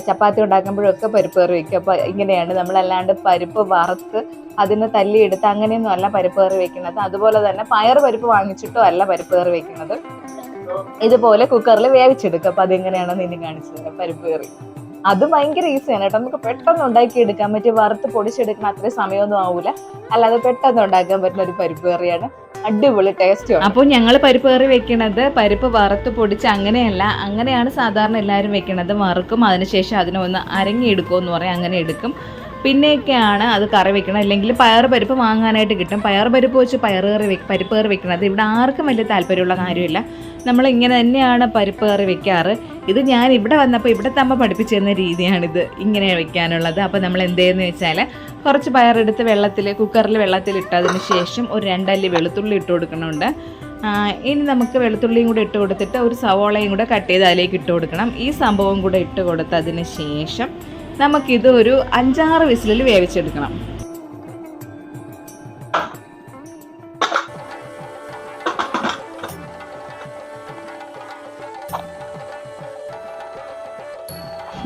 ചപ്പാത്തി ഉണ്ടാക്കുമ്പോഴൊക്കെ പരിപ്പ് കറി വെക്കും. അപ്പോൾ ഇങ്ങനെയാണ് നമ്മളല്ലാണ്ട് പരിപ്പ് വറുത്ത് അതിന് തല്ലിയെടുത്ത് അങ്ങനെയൊന്നും അല്ല പരിപ്പ് കറി വെക്കുന്നത്. അതുപോലെ തന്നെ പയർ പരിപ്പ് വാങ്ങിച്ചിട്ടോ അല്ല പരിപ്പ് കറി വെക്കുന്നത്. ഇതുപോലെ കുക്കറിൽ വേവിച്ചെടുക്കും അപ്പൊ അതെങ്ങനെയാണെന്ന് ഇനി കാണിച്ചു തരാം പരിപ്പ് കറി. അത് ഭയങ്കര ഈസിയാണ് കേട്ടോ. നമുക്ക് പെട്ടെന്ന് ഉണ്ടാക്കി എടുക്കാൻ പറ്റിയ വറുത്ത് പൊടിച്ചെടുക്കുന്ന അത്രയും സമയമൊന്നും ആവൂല. അല്ലാതെ പെട്ടെന്ന് ഉണ്ടാക്കാൻ പറ്റുന്ന ഒരു പരിപ്പ് കറിയാണ്. അടിപൊളി ടേസ്റ്റ് അപ്പോൾ ഞങ്ങൾ പരിപ്പ് കറി വെക്കണത് പരിപ്പ് വറുത്ത് പൊടിച്ച് അങ്ങനെയല്ല. അങ്ങനെയാണ് സാധാരണ എല്ലാവരും വെക്കണത്. വറുക്കും അതിനുശേഷം അതിനെ ഒന്ന് അരങ്ങി എന്ന് പറയും. അങ്ങനെ എടുക്കും. പിന്നെയൊക്കെയാണ് അത് കറി വെക്കണം അല്ലെങ്കിൽ പയർ പരിപ്പ് വാങ്ങാനായിട്ട് കിട്ടും. പയർ പരിപ്പ് വെച്ച് പയർ കറി പരിപ്പ് കറി വെക്കണത് ഇവിടെ ആർക്കും വലിയ താല്പര്യമുള്ള കാര്യമില്ല. നമ്മൾ ഇങ്ങനെ തന്നെയാണ് പരിപ്പ് കറി വെക്കാറ്. ഇത് ഞാൻ ഇവിടെ വന്നപ്പോൾ ഇവിടെ തമ്മ പഠിപ്പിച്ചു തന്ന രീതിയാണിത് ഇങ്ങനെ വെക്കാനുള്ളത്. അപ്പോൾ നമ്മൾ എന്ത് ചെയ്യുന്നത് വെച്ചാൽ കുറച്ച് പയറെടുത്ത് വെള്ളത്തിൽ കുക്കറിൽ വെള്ളത്തിൽ ഇട്ടതിന് ശേഷം ഒരു രണ്ടല്ലി വെളുത്തുള്ളി ഇട്ട് കൊടുക്കണമുണ്ട് ഇനി നമുക്ക് വെളുത്തുള്ളിയും കൂടെ ഇട്ട് കൊടുത്തിട്ട് ഒരു സവോളയും കൂടെ കട്ട് ചെയ്ത് അതിലേക്ക് ഇട്ട് കൊടുക്കണം. ഈ സംഭവം കൂടെ ഇട്ട് കൊടുത്തതിന് ശേഷം നമുക്കിത് ഒരു അഞ്ചാറ് വിസിലിൽ വേവിച്ചെടുക്കണം.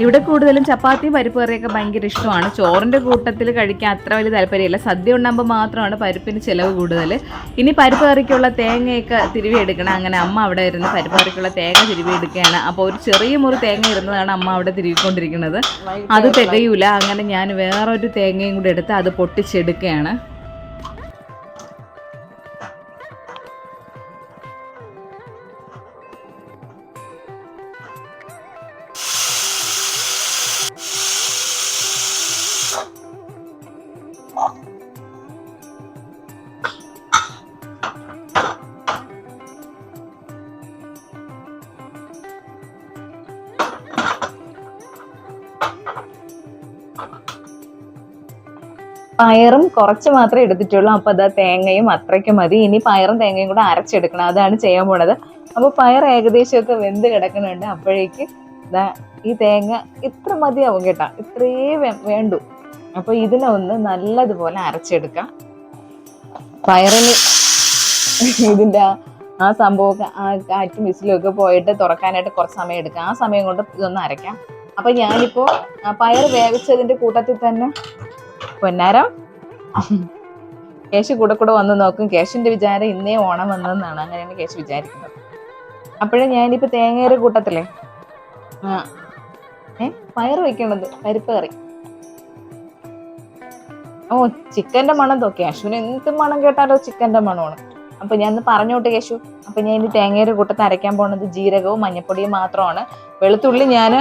ഇവിടെ കൂടുതലും ചപ്പാത്തിയും പരിപ്പ് കറിയൊക്കെ ഭയങ്കര ഇഷ്ടമാണ്. ചോറിന്റെ കൂട്ടത്തിൽ കഴിക്കാൻ അത്ര വലിയ താല്പര്യമില്ല. സദ്യ ഉണ്ടാകുമ്പോൾ മാത്രമാണ് പരിപ്പിന് ചിലവ് കൂടുതൽ ഇനി പരിപ്പ് കറിക്കുള്ള തേങ്ങയൊക്കെ തിരുവി എടുക്കണം അങ്ങനെ അമ്മ അവിടെ ഇരുന്ന് പരിപ്പ് കറിക്കുള്ള തേങ്ങ തിരുവി എടുക്കുകയാണ് അപ്പോൾ ഒരു ചെറിയ മുറി തേങ്ങ ഇരുന്നതാണ് അമ്മ അവിടെ തിരുവിക്കൊണ്ടിരിക്കുന്നത്. അത് തികയൂല. അങ്ങനെ ഞാൻ വേറൊരു തേങ്ങയും കൂടി എടുത്ത് അത് പൊട്ടിച്ചെടുക്കുകയാണ്. പയറും കുറച്ച് മാത്രമേ എടുത്തിട്ടുള്ളൂ. അപ്പോൾ അതാ തേങ്ങയും അത്രയ്ക്ക് മതി. ഇനി പയറും തേങ്ങയും കൂടെ അരച്ചെടുക്കണം. അതാണ് ചെയ്യാൻ പോണത്. അപ്പോൾ പയർ ഏകദേശമൊക്കെ വെന്ത് കിടക്കുന്നുണ്ട്. അപ്പോഴേക്ക് ഇതാ ഈ തേങ്ങ ഇത്ര മതിയാവും കേട്ടോ. ഇത്രേ വേ- വേണ്ടു. അപ്പോൾ ഇതിനെ ഒന്ന് നല്ലതുപോലെ അരച്ചെടുക്കാം. പയറിന് ഇതിന്റെ ആ- സംഭവമൊക്കെ ആ കാറ്റും വിസിലും ഒക്കെ പോയിട്ട് തുറക്കാനായിട്ട് കുറച്ച് സമയം എടുക്കാം. ആ സമയം കൊണ്ട് ഇതൊന്ന് അരയ്ക്കാം. അപ്പം ഞാനിപ്പോൾ പയർ വേവിച്ചതിന്റെ കൂട്ടത്തിൽ തന്നെ പൊന്നാരം? കേശു കൂടെ കൂടെ വന്ന് നോക്കും. കേശുന്റെ വിചാരം ഇന്നേ ഓണം വന്നെന്നാണ് അങ്ങനെയാണ് കേശു വിചാരിക്കുന്നത്. അപ്പോഴും ഞാനിപ്പോ തേങ്ങയുടെ കൂട്ടത്തില്ലേ ആ. ഏ? പയർ വെക്കണത്. പരിപ്പ് കറി. ഓ ചിക്കന്റെ മണം തോ കേശുവിന് എന്ത് മണം കേട്ടാലോ ചിക്കന്റെ മണമാണ്. അപ്പൊ ഞാൻ ഇന്ന് പറഞ്ഞോട്ടെ കേശു. അപ്പൊ ഞാൻ ഇനി തേങ്ങയുടെ കൂട്ടത്ത് അരയ്ക്കാൻ പോണത് ജീരകവും മഞ്ഞപ്പൊടിയും മാത്രമാണ്. വെളുത്തുള്ളി ഞാൻ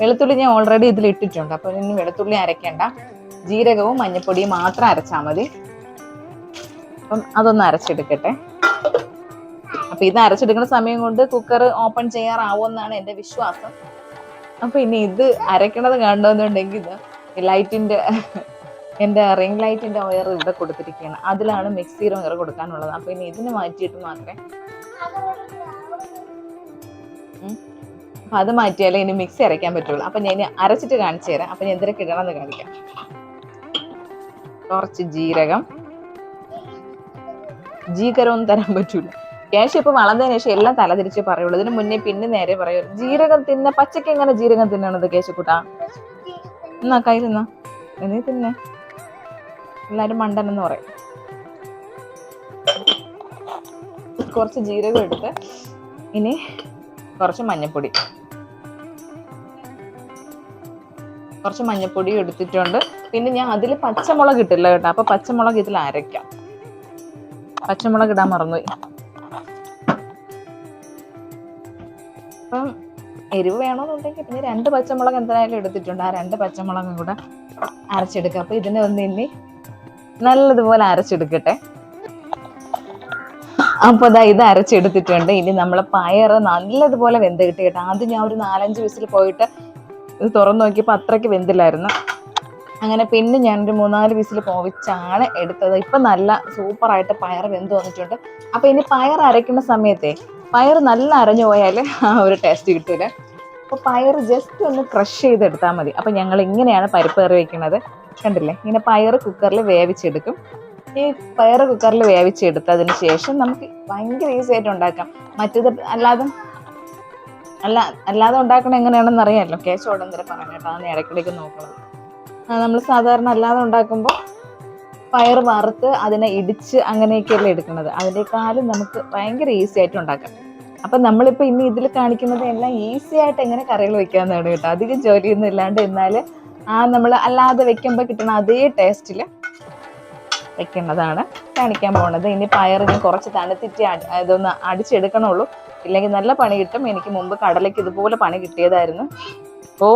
വെളുത്തുള്ളി ഞാൻ ഓൾറെഡി ഇതിൽ ഇട്ടിട്ടുണ്ട്. അപ്പോൾ ഇനി വെളുത്തുള്ളി അരയ്ക്കണ്ട. ജീരകവും മഞ്ഞപ്പൊടിയും മാത്രം അരച്ചാൽ മതി. അപ്പം അതൊന്ന് അരച്ചെടുക്കട്ടെ. അപ്പൊ ഇത് അരച്ചെടുക്കുന്ന സമയം കൊണ്ട് കുക്കർ ഓപ്പൺ ചെയ്യാറാവുമെന്നാണ് എന്റെ വിശ്വാസം. അപ്പൊ ഇനി ഇത് അരക്കണത് കണ്ടോന്നുണ്ടെങ്കിൽ ഇത് ലൈറ്റിന്റെ എന്റെ റിംഗ് ലൈറ്റിന്റെ വയർ ഇവിടെ കൊടുത്തിരിക്കുകയാണ്. അതിലാണ് മിക്സിയുടെ വയർ കൊടുക്കാനുള്ളത്. അപ്പൊ ഇനി ഇതിന് മാറ്റിയിട്ട് മാത്രമേ അത് മാറ്റിയാലേ ഇനി മിക്സി അരയ്ക്കാൻ പറ്റുള്ളൂ. അപ്പൊ ഞാൻ അരച്ചിട്ട് കാണിച്ചു തരാം. അപ്പൊ ഞാൻ എന്തൊക്കെ ഇടണമെന്ന് കാണിക്കാം. കുറച്ച് ജീരകം. ജീകരമൊന്നും തരാൻ പറ്റൂല. ക്യാഷ് ഇപ്പൊ വളർന്നതിന് ശേഷം എല്ലാം തലതിരിച്ച് പറയുള്ളൂ. ഇതിന് മുന്നേ പിന്നെ നേരെ പറയൂ ജീരകം തിന്ന പച്ചക്ക് എങ്ങനെ ജീരകം തിന്നണത് കേശുക്കുട്ടാ? എന്നാ കൈ തിന്നാ എന്നീ തിന്നെ. എല്ലാരും മണ്ടനെന്ന് പറയും. കുറച്ച് ജീരകം എടുത്ത് ഇനി കുറച്ച് മഞ്ഞപ്പൊടി. കുറച്ച് മഞ്ഞപ്പൊടി എടുത്തിട്ടുണ്ട്. പിന്നെ ഞാൻ അതിൽ പച്ചമുളക് ഇട്ടില്ല കേട്ടോ. അപ്പൊ പച്ചമുളക് ഇതിൽ അരയ്ക്കാം. പച്ചമുളക് ഇടാൻ മറന്നുപോയി. അപ്പം എരിവ് വേണമെന്നുണ്ടെങ്കിൽ പിന്നെ രണ്ട് പച്ചമുളക് എന്തായാലും എടുത്തിട്ടുണ്ട്. ആ രണ്ട് പച്ചമുളകും കൂടെ അരച്ചെടുക്കുക അപ്പൊ ഇതിനെ ഒന്ന് ഇനി നല്ലതുപോലെ അരച്ചെടുക്കട്ടെ. അപ്പൊ അതാ ഇത് അരച്ചെടുത്തിട്ടുണ്ട്. ഇനി നമ്മൾ പയറ് നല്ലതുപോലെ വെന്ത് കിട്ടി കേട്ടോ. ആദ്യം ഞാൻ ഒരു നാലഞ്ച് വിസിൽ പോയിട്ട് ഇത് തുറന്നു നോക്കിയപ്പോൾ അത്രയ്ക്ക് വെന്തില്ലായിരുന്നു. അങ്ങനെ പിന്നെ ഞാനൊരു മൂന്നാൽ വിസിൽ പോവിച്ചാണ് എടുത്തത്. ഇപ്പം നല്ല സൂപ്പറായിട്ട് പയർ വെന്ത് വന്നിട്ടുണ്ട്. അപ്പോൾ ഇനി പയർ അരയ്ക്കുന്ന സമയത്തെ പയർ നല്ല അരഞ്ഞു പോയാൽ ആ ഒരു ടേസ്റ്റ് കിട്ടില്ല അപ്പോൾ പയർ ജസ്റ്റ് ഒന്ന് ക്രഷ് ചെയ്തെടുത്താൽ മതി. അപ്പോൾ ഞങ്ങൾ ഇങ്ങനെയാണ് പരിപ്പ് കറി വയ്ക്കുന്നത് കണ്ടില്ലേ? ഇങ്ങനെ പയർ കുക്കറിൽ വേവിച്ചെടുക്കും. ഈ പയർ കുക്കറിൽ വേവിച്ചെടുത്തതിന് ശേഷം നമുക്ക് ഭയങ്കര ഈസി ആയിട്ട് ഉണ്ടാക്കാം. മറ്റേത് അല്ലാതെ അല്ല അല്ലാതെ ഉണ്ടാക്കണ എങ്ങനെയാണെന്ന് അറിയാമല്ലോ കേശോട് ഉടന്തര പറയാൻ കേട്ടോ. അതാണ് ഇടയ്ക്കിടയ്ക്ക് നോക്കണം നമ്മൾ സാധാരണ അല്ലാതെ ഉണ്ടാക്കുമ്പോൾ പയർ വറുത്ത് അതിനെ ഇടിച്ച് അങ്ങനെയൊക്കെയല്ലേ എടുക്കുന്നത് അതിനേക്കാളും നമുക്ക് ഭയങ്കര ഈസി ആയിട്ട് ഉണ്ടാക്കാം. അപ്പം നമ്മളിപ്പോൾ ഇനി ഇതിൽ കാണിക്കുന്നത് എല്ലാം ഈസി ആയിട്ട് എങ്ങനെ കറികൾ വെക്കാമെന്നാണ് കേട്ടോ. അധികം ജോലിയൊന്നും ഇല്ലാണ്ട് എന്നാൽ ആ നമ്മൾ അല്ലാതെ വെക്കുമ്പോൾ കിട്ടുന്ന അതേ ടേസ്റ്റിൽ വെക്കുന്നതാണ് കാണിക്കാൻ പോകുന്നത് ഇനി ഞാൻ കുറച്ച് തണുത്തിട്ട് ഇതൊന്ന് അടിച്ചെടുക്കണുള്ളൂ ഇല്ലെങ്കിൽ നല്ല പണി കിട്ടും. എനിക്ക് മുമ്പ് കടലയ്ക്ക് ഇതുപോലെ പണി കിട്ടിയതായിരുന്നു. ഓ.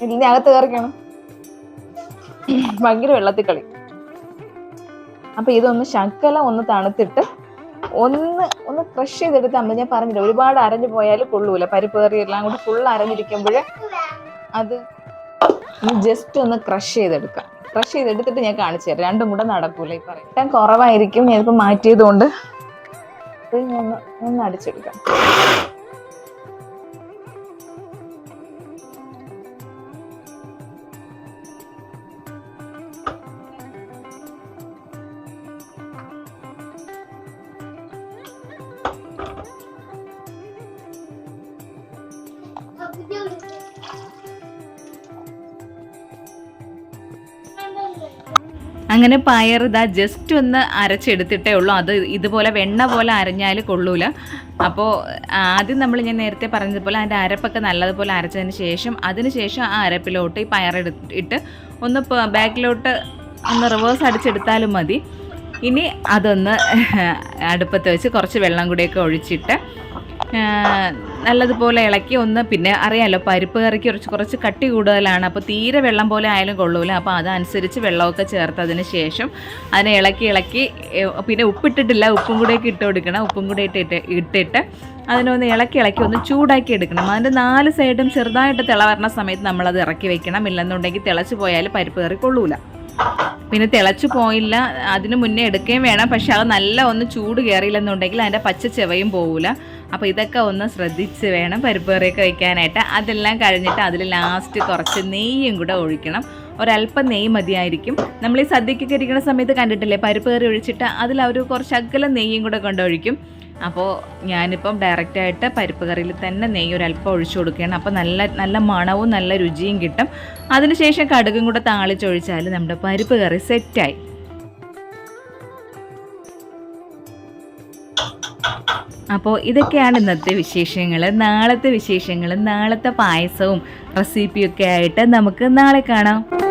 ഇതിന് അകത്ത് കയറിക്കണം ഭയങ്കര വെള്ളത്തിൽ കളി അപ്പൊ ഇതൊന്ന് ശക്കല ഒന്ന് തണുത്തിട്ട് ഒന്ന് ഒന്ന് ക്രഷ് ചെയ്തെടുത്ത് മതി. ഞാൻ പറഞ്ഞില്ല ഒരുപാട് അരഞ്ഞു പോയാൽ കൊള്ളൂല. പരിപ്പ് കറി എല്ലാം കൂടി ഫുൾ അരഞ്ഞിരിക്കുമ്പോൾ അത് ജസ്റ്റ് ഒന്ന് ക്രഷ് ചെയ്തെടുക്കാം. ക്രഷ് ചെയ്തെടുത്തിട്ട് ഞാൻ കാണിച്ചു തരാം. രണ്ടും കൂടെ നടക്കൂല ഈ പറയും. കുറവായിരിക്കും. ഞാനിപ്പോൾ മാറ്റിയതുകൊണ്ട്. ഞാൻ ഒന്ന് ഒന്ന് അടിച്ചെടുക്കാം. അങ്ങനെ പയർ ഇതാ ജസ്റ്റ് ഒന്ന് അരച്ചെടുത്തിട്ടേ ഉള്ളൂ. അത് ഇതുപോലെ വെണ്ണ പോലെ അരഞ്ഞാൽ കൊള്ളൂല. അപ്പോൾ ആദ്യം നമ്മൾ ഞാൻ നേരത്തെ പറഞ്ഞതുപോലെ അതിന്റെ അരപ്പൊക്കെ നല്ലതുപോലെ അരച്ചതിന് ശേഷം അതിന് ശേഷം ആ അരപ്പിലോട്ട് ഈ പയറെടു ഇട്ട് ഒന്ന് ബാക്കിലോട്ട് ഒന്ന് റിവേഴ്സ് അടിച്ചെടുത്താലും മതി. ഇനി അതൊന്ന് അടുപ്പത്ത് വെച്ച് കുറച്ച് വെള്ളം കൂടിയൊക്കെ ഒഴിച്ചിട്ട് നല്ലതുപോലെ ഇളക്കി ഒന്ന് പിന്നെ അറിയാമല്ലോ പരിപ്പ് കറിക്ക് കുറച്ച് കുറച്ച് കട്ടി കൂടുതലാണ്. അപ്പോൾ തീരെ വെള്ളം പോലെ ആയാലും കൊള്ളൂല. അപ്പോൾ അതനുസരിച്ച് വെള്ളമൊക്കെ ചേർത്തതിന് ശേഷം അതിനെ ഇളക്കി ഇളക്കി പിന്നെ ഉപ്പിട്ടിട്ടില്ല ഉപ്പും കൂടെയൊക്കെ ഇട്ട് കൊടുക്കണം. ഉപ്പും കൂടെ ഇട്ടിട്ട് ഇട്ടിട്ട് അതിനൊന്ന് ഇളക്കി ഇളക്കി ഒന്ന് ചൂടാക്കി എടുക്കണം. അതിന്റെ നാല് സൈഡും ചെറുതായിട്ട് തിള വരുന്ന സമയത്ത് നമ്മളത് ഇറക്കി വെക്കണം. ഇല്ലെന്നുണ്ടെങ്കിൽ തിളച്ച് പോയാൽ പരിപ്പ് കറി കൊള്ളൂല. പിന്നെ തിളച്ചു പോയില്ല. അതിന് മുന്നേ എടുക്കുകയും വേണം. പക്ഷെ അത് നല്ല ഒന്ന് ചൂട് കയറിയില്ലെന്നുണ്ടെങ്കിൽ അതിന്റെ പച്ച ചെവയും പോവില്ല അപ്പോൾ ഇതൊക്കെ ഒന്ന് ശ്രദ്ധിച്ച് വേണം പരിപ്പ് കറിയൊക്കെ വയ്ക്കാനായിട്ട്. അതെല്ലാം കഴിഞ്ഞിട്ട് അതിൽ ലാസ്റ്റ് കുറച്ച് നെയ്യും കൂടെ ഒഴിക്കണം. ഒരല്പം നെയ്യ് മതിയായിരിക്കും. നമ്മൾ ഈ സദ്യക്കൊക്കെ ഇരിക്കുന്ന സമയത്ത് കണ്ടിട്ടില്ലേ? പരിപ്പ് കറി ഒഴിച്ചിട്ട് അതിൽ അവർ കുറച്ച് അകലം നെയ്യും കൂടെ കൊണ്ടൊഴിക്കും അപ്പോൾ ഞാനിപ്പം ഡയറക്റ്റായിട്ട് പരിപ്പ് കറിയിൽ തന്നെ നെയ്യ് ഒരല്പം ഒഴിച്ചു കൊടുക്കുകയാണ്. അപ്പോൾ നല്ല നല്ല മണവും നല്ല രുചിയും കിട്ടും. അതിനുശേഷം കടുകും കൂടെ താളിച്ചൊഴിച്ചാൽ നമ്മുടെ പരിപ്പ് കറി സെറ്റായി. അപ്പോൾ ഇതൊക്കെയാണ് ഇന്നത്തെ വിശേഷങ്ങൾ. നാളത്തെ വിശേഷങ്ങളും നാളത്തെ പായസവും റെസിപ്പിയൊക്കെ ആയിട്ട് നമുക്ക് നാളെ കാണാം.